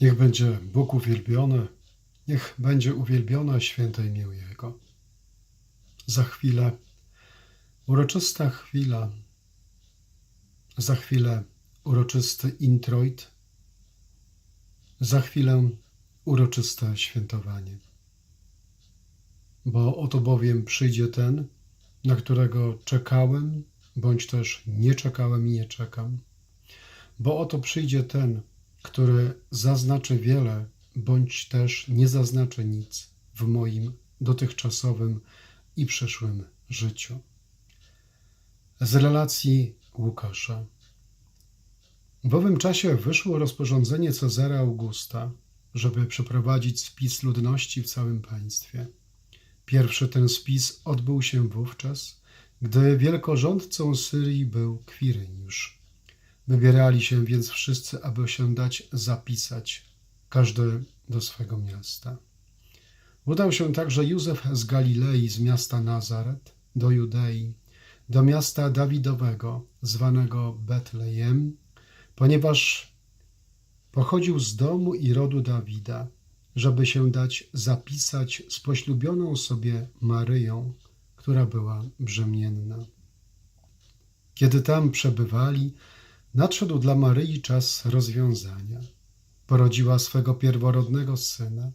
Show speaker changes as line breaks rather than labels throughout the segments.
Niech będzie Bóg uwielbiony, niech będzie uwielbione święte imię Jego. Za chwilę, uroczysta chwila, za chwilę uroczysty introit, za chwilę uroczyste świętowanie. Bo oto bowiem przyjdzie ten, na którego czekałem, bądź też nie czekałem i nie czekam. Bo oto przyjdzie ten, który zaznaczy wiele, bądź też nie zaznaczy nic w moim dotychczasowym i przyszłym życiu. Z relacji Łukasza. W owym czasie wyszło rozporządzenie Cezara Augusta, żeby przeprowadzić spis ludności w całym państwie. Pierwszy ten spis odbył się wówczas, gdy wielkorządcą Syrii był Kwiryniusz. Wybierali się więc wszyscy, aby się dać zapisać, każdy do swego miasta. Udał się także Józef z Galilei, z miasta Nazaret, do Judei, do miasta Dawidowego, zwanego Betlejem, ponieważ pochodził z domu i rodu Dawida, żeby się dać zapisać z poślubioną sobie Maryją, która była brzemienna. Kiedy tam przebywali, nadszedł dla Maryi czas rozwiązania. Porodziła swego pierworodnego syna,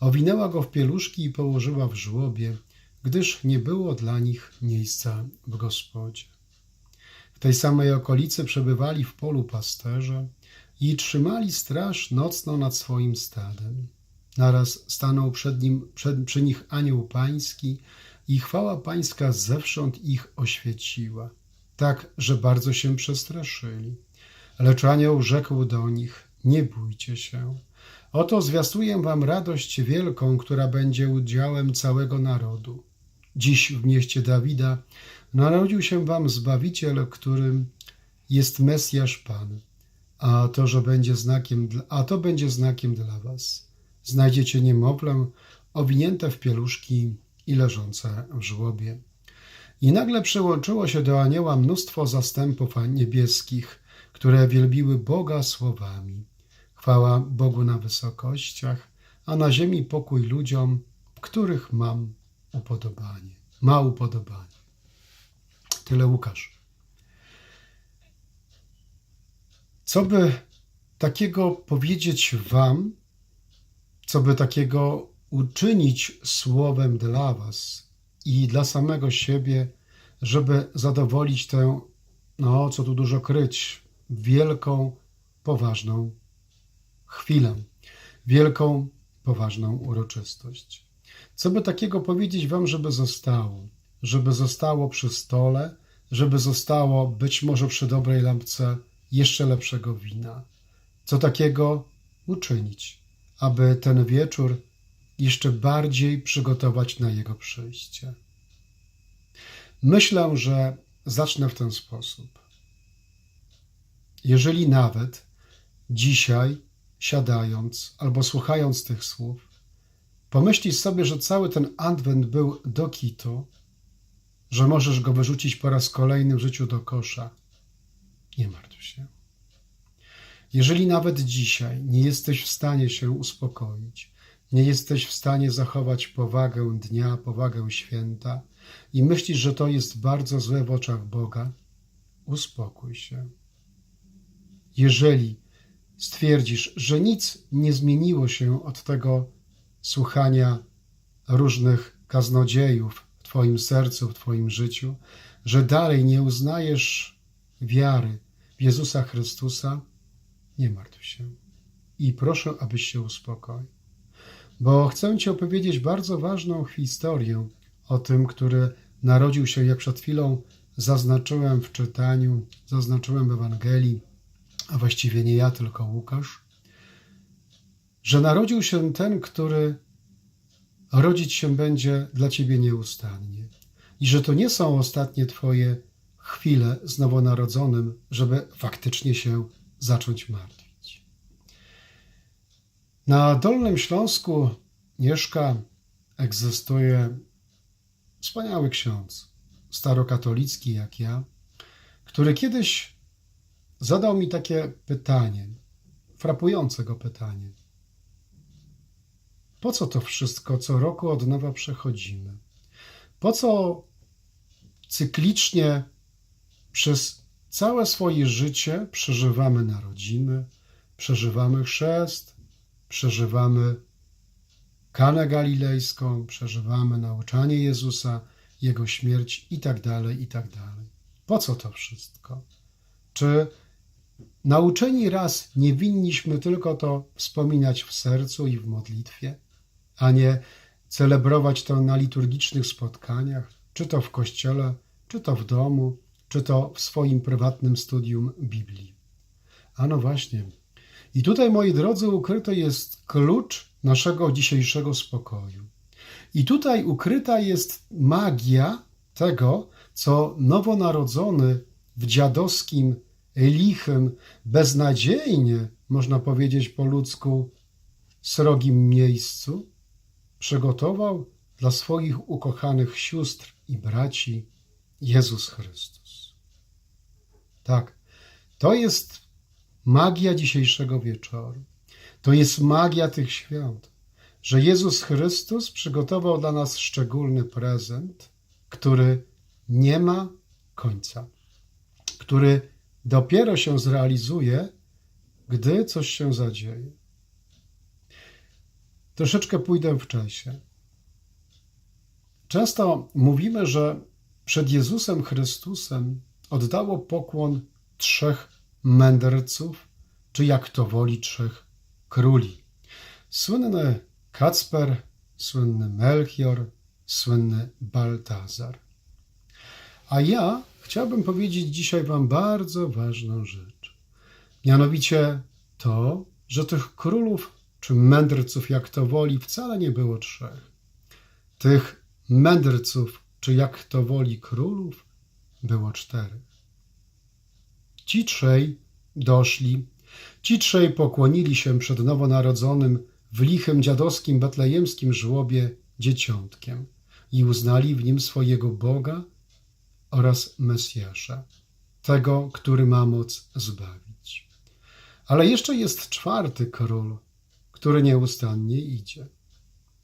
owinęła go w pieluszki i położyła w żłobie, gdyż nie było dla nich miejsca w gospodzie. W tej samej okolicy przebywali w polu pasterze i trzymali straż nocną nad swoim stadem. Naraz stanął przed nim, przed, przy nich anioł pański i chwała pańska zewsząd ich oświeciła, tak, że bardzo się przestraszyli. Lecz anioł rzekł do nich, nie bójcie się. Oto zwiastuję wam radość wielką, która będzie udziałem całego narodu. Dziś w mieście Dawida narodził się wam Zbawiciel, którym jest Mesjasz Pan, a to, że będzie znakiem, a to będzie znakiem dla was. Znajdziecie niemowlę owinięte w pieluszki i leżące w żłobie. I nagle przyłączyło się do anioła mnóstwo zastępów niebieskich, które wielbiły Boga słowami. Chwała Bogu na wysokościach, a na ziemi pokój ludziom, których mam upodobanie. Ma upodobanie. Tyle Łukasz. Co by takiego powiedzieć Wam, co by takiego uczynić słowem dla Was i dla samego siebie, żeby zadowolić tę, no co tu dużo kryć, wielką, poważną chwilę, wielką, poważną uroczystość. Co by takiego powiedzieć Wam, żeby zostało? Żeby zostało przy stole, żeby zostało być może przy dobrej lampce jeszcze lepszego wina. Co takiego uczynić, aby ten wieczór jeszcze bardziej przygotować na jego przyjście? Myślę, że zacznę w ten sposób. Jeżeli nawet dzisiaj, siadając albo słuchając tych słów, pomyślisz sobie, że cały ten adwent był do kitu, że możesz go wyrzucić po raz kolejny w życiu do kosza, nie martw się. Jeżeli nawet dzisiaj nie jesteś w stanie się uspokoić, nie jesteś w stanie zachować powagę dnia, powagę święta i myślisz, że to jest bardzo złe w oczach Boga, uspokój się. Jeżeli stwierdzisz, że nic nie zmieniło się od tego słuchania różnych kaznodziejów w Twoim sercu, w Twoim życiu, że dalej nie uznajesz wiary w Jezusa Chrystusa, nie martw się. I proszę, abyś się uspokoił. Bo chcę Ci opowiedzieć bardzo ważną historię o tym, który narodził się, jak przed chwilą zaznaczyłem w czytaniu, zaznaczyłem w Ewangelii, a właściwie nie ja, tylko Łukasz, że narodził się ten, który rodzić się będzie dla Ciebie nieustannie. I że to nie są ostatnie Twoje chwile z nowonarodzonym, żeby faktycznie się zacząć martwić. Na Dolnym Śląsku mieszka, egzystuje wspaniały ksiądz, starokatolicki jak ja, który kiedyś zadał mi takie pytanie frapującego pytanie. Po co to wszystko co roku od nowa przechodzimy? Po co cyklicznie przez całe swoje życie przeżywamy narodziny, przeżywamy chrzest, przeżywamy Kanę Galilejską, przeżywamy nauczanie Jezusa, Jego śmierć i tak dalej, i tak dalej. Po co to wszystko? Czy nauczeni raz nie winniśmy tylko to wspominać w sercu i w modlitwie, a nie celebrować to na liturgicznych spotkaniach, czy to w kościele, czy to w domu, czy to w swoim prywatnym studium Biblii? A no właśnie. I tutaj, moi drodzy, ukryty jest klucz naszego dzisiejszego spokoju. I tutaj ukryta jest magia tego, co nowonarodzony w dziadowskim, lichym, beznadziejnie, można powiedzieć po ludzku, srogim miejscu przygotował dla swoich ukochanych sióstr i braci Jezus Chrystus. Tak, to jest magia dzisiejszego wieczoru. To jest magia tych świąt, że Jezus Chrystus przygotował dla nas szczególny prezent, który nie ma końca, który dopiero się zrealizuje, gdy coś się zadzieje. Troszeczkę pójdę w czasie. Często mówimy, że przed Jezusem Chrystusem oddało pokłon trzech mędrców, czy jak to woli, trzech króli. Słynny Kacper, słynny Melchior, słynny Baltazar. A ja chciałbym powiedzieć dzisiaj Wam bardzo ważną rzecz. Mianowicie to, że tych królów czy mędrców, jak to woli, wcale nie było trzech. Tych mędrców, czy jak to woli, królów, było czterech. Ci trzej doszli, ci trzej pokłonili się przed nowonarodzonym w lichym dziadowskim betlejemskim żłobie dzieciątkiem i uznali w nim swojego Boga oraz Mesjasza, tego, który ma moc zbawić. Ale jeszcze jest czwarty król, który nieustannie idzie.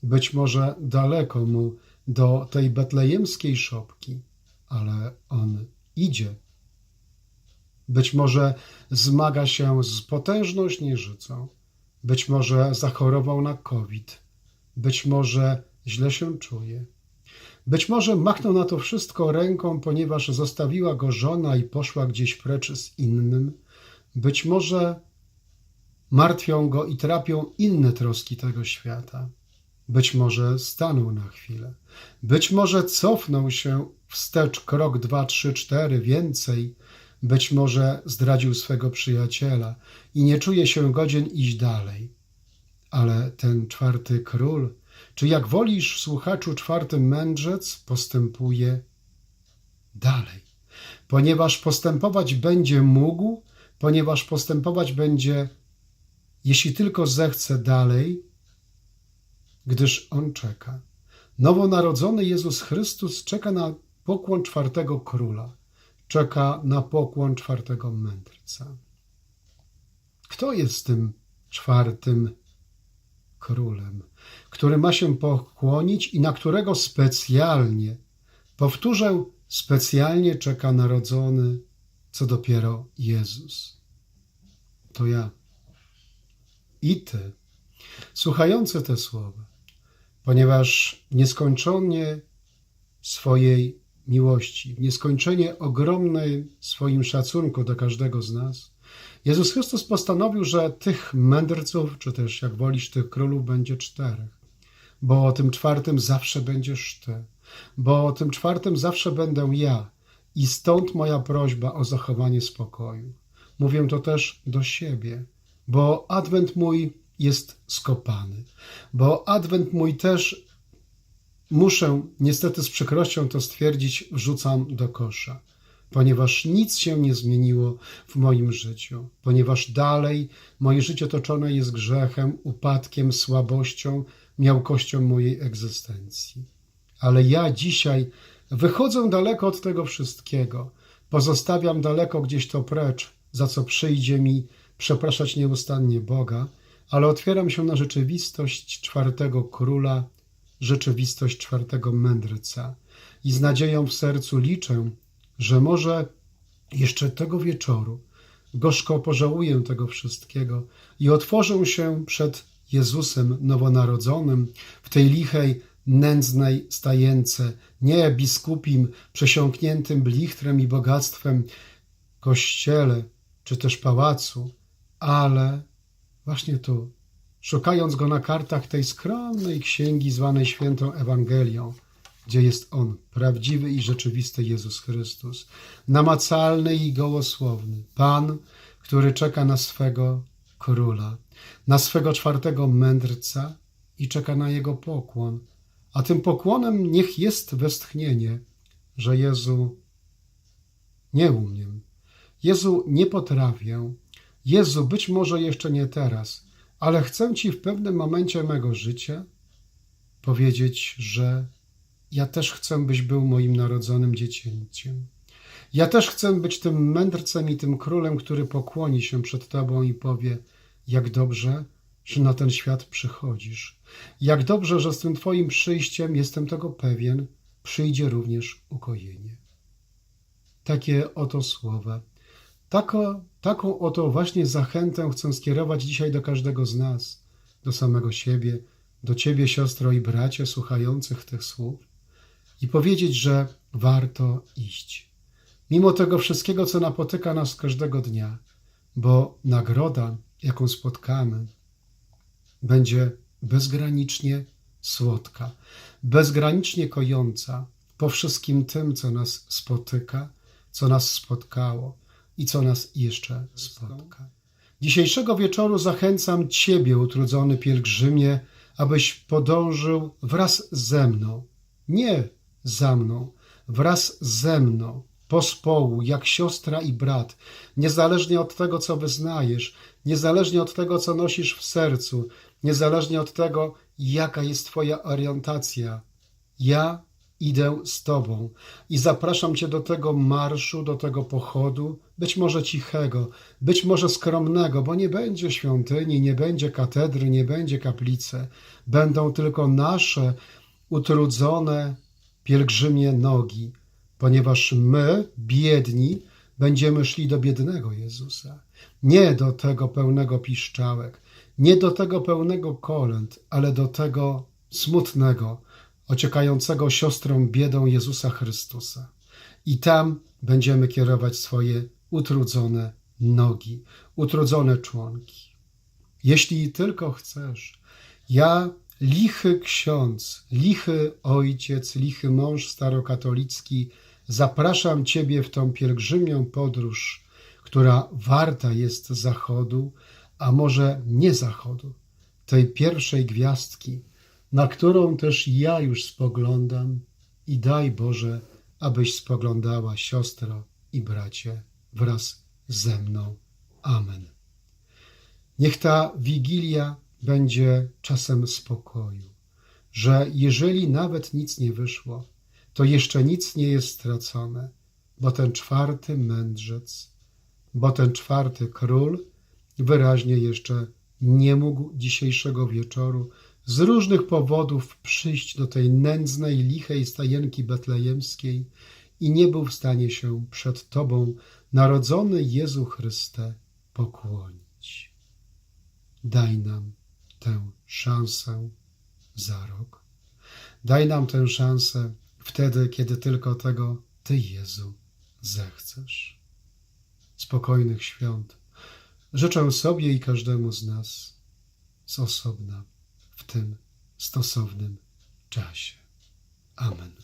Być może daleko mu do tej betlejemskiej szopki, ale on idzie. Być może zmaga się z potężną śnieżycą, być może zachorował na COVID, być może źle się czuje. Być może machnął na to wszystko ręką, ponieważ zostawiła go żona i poszła gdzieś precz z innym. Być może martwią go i trapią inne troski tego świata. Być może stanął na chwilę. Być może cofnął się wstecz krok, dwa, trzy, cztery, więcej. Być może zdradził swego przyjaciela i nie czuje się godzien iść dalej. Ale ten czwarty król, czy jak wolisz, słuchaczu, czwarty mędrzec, postępuje dalej, ponieważ postępować będzie mógł, ponieważ postępować będzie, jeśli tylko zechce dalej, gdyż on czeka. Nowonarodzony Jezus Chrystus czeka na pokłon czwartego króla, czeka na pokłon czwartego mędrca. Kto jest tym czwartym królem, który ma się pokłonić i na którego specjalnie, powtórzę, specjalnie czeka narodzony, co dopiero Jezus? To ja. I ty, słuchający te słowa ponieważ nieskończenie swojej miłości, nieskończenie ogromnej swoim szacunku do każdego z nas, Jezus Chrystus postanowił, że tych mędrców, czy też jak wolisz, tych królów będzie czterech, bo o tym czwartym zawsze będziesz ty, bo o tym czwartym zawsze będę ja. I stąd moja prośba o zachowanie spokoju. Mówię to też do siebie, bo adwent mój jest skopany. Bo adwent mój też, muszę niestety z przykrością to stwierdzić, wrzucam do kosza, ponieważ nic się nie zmieniło w moim życiu, ponieważ dalej moje życie toczone jest grzechem, upadkiem, słabością, miałkością mojej egzystencji. Ale ja dzisiaj wychodzę daleko od tego wszystkiego, pozostawiam daleko gdzieś to precz, za co przyjdzie mi przepraszać nieustannie Boga, ale otwieram się na rzeczywistość czwartego króla, rzeczywistość czwartego mędrca. I z nadzieją w sercu liczę, że może jeszcze tego wieczoru gorzko pożałuję tego wszystkiego i otworzę się przed Jezusem nowonarodzonym w tej lichej, nędznej stajence, nie biskupim przesiąkniętym blichtrem i bogactwem kościele czy też pałacu, ale właśnie tu, szukając go na kartach tej skromnej księgi zwanej Świętą Ewangelią, gdzie jest On, prawdziwy i rzeczywisty Jezus Chrystus, namacalny i gołosłowny, Pan, który czeka na swego króla, na swego czwartego mędrca i czeka na jego pokłon. A tym pokłonem niech jest westchnienie, że Jezu, nie umiem, Jezu, nie potrafię, Jezu, być może jeszcze nie teraz, ale chcę Ci w pewnym momencie mego życia powiedzieć, że ja też chcę, byś był moim narodzonym dziecięciem. Ja też chcę być tym mędrcem i tym królem, który pokłoni się przed Tobą i powie, jak dobrze, że na ten świat przychodzisz. Jak dobrze, że z tym Twoim przyjściem, jestem tego pewien, przyjdzie również ukojenie. Takie oto słowa. Tako, taką oto właśnie zachętę chcę skierować dzisiaj do każdego z nas, do samego siebie, do Ciebie, siostro i bracie, słuchających tych słów, i powiedzieć, że warto iść. Mimo tego wszystkiego, co napotyka nas każdego dnia, bo nagroda, jaką spotkamy, będzie bezgranicznie słodka, bezgranicznie kojąca po wszystkim tym, co nas spotyka, co nas spotkało i co nas jeszcze spotka. Dzisiejszego wieczoru zachęcam Ciebie, utrudzony pielgrzymie, abyś podążył wraz ze mną, nie za mną, wraz ze mną, pospołu, jak siostra i brat, niezależnie od tego, co wyznajesz, niezależnie od tego, co nosisz w sercu, niezależnie od tego, jaka jest Twoja orientacja. Ja idę z Tobą i zapraszam Cię do tego marszu, do tego pochodu, być może cichego, być może skromnego, bo nie będzie świątyni, nie będzie katedry, nie będzie kaplicy. Będą tylko nasze utrudzone pielgrzymie nogi, ponieważ my, biedni, będziemy szli do biednego Jezusa, nie do tego pełnego piszczałek, nie do tego pełnego kolęd, ale do tego smutnego, ociekającego siostrą biedą Jezusa Chrystusa. I tam będziemy kierować swoje utrudzone nogi, utrudzone członki. Jeśli tylko chcesz, ja, lichy ksiądz, lichy ojciec, lichy mąż starokatolicki, zapraszam Ciebie w tą pielgrzymią podróż, która warta jest zachodu, a może nie zachodu, tej pierwszej gwiazdki, na którą też ja już spoglądam i daj Boże, abyś spoglądała siostro i bracie wraz ze mną. Amen. Niech ta wigilia będzie czasem spokoju, że jeżeli nawet nic nie wyszło, to jeszcze nic nie jest stracone, bo ten czwarty mędrzec, bo ten czwarty król wyraźnie jeszcze nie mógł dzisiejszego wieczoru z różnych powodów przyjść do tej nędznej, lichej stajenki betlejemskiej i nie był w stanie się przed Tobą, narodzony Jezu Chryste, pokłonić. Daj nam tę szansę za rok. Daj nam tę szansę wtedy, kiedy tylko tego Ty, Jezu, zechcesz. Spokojnych świąt życzę sobie i każdemu z nas z osobna w tym stosownym czasie. Amen.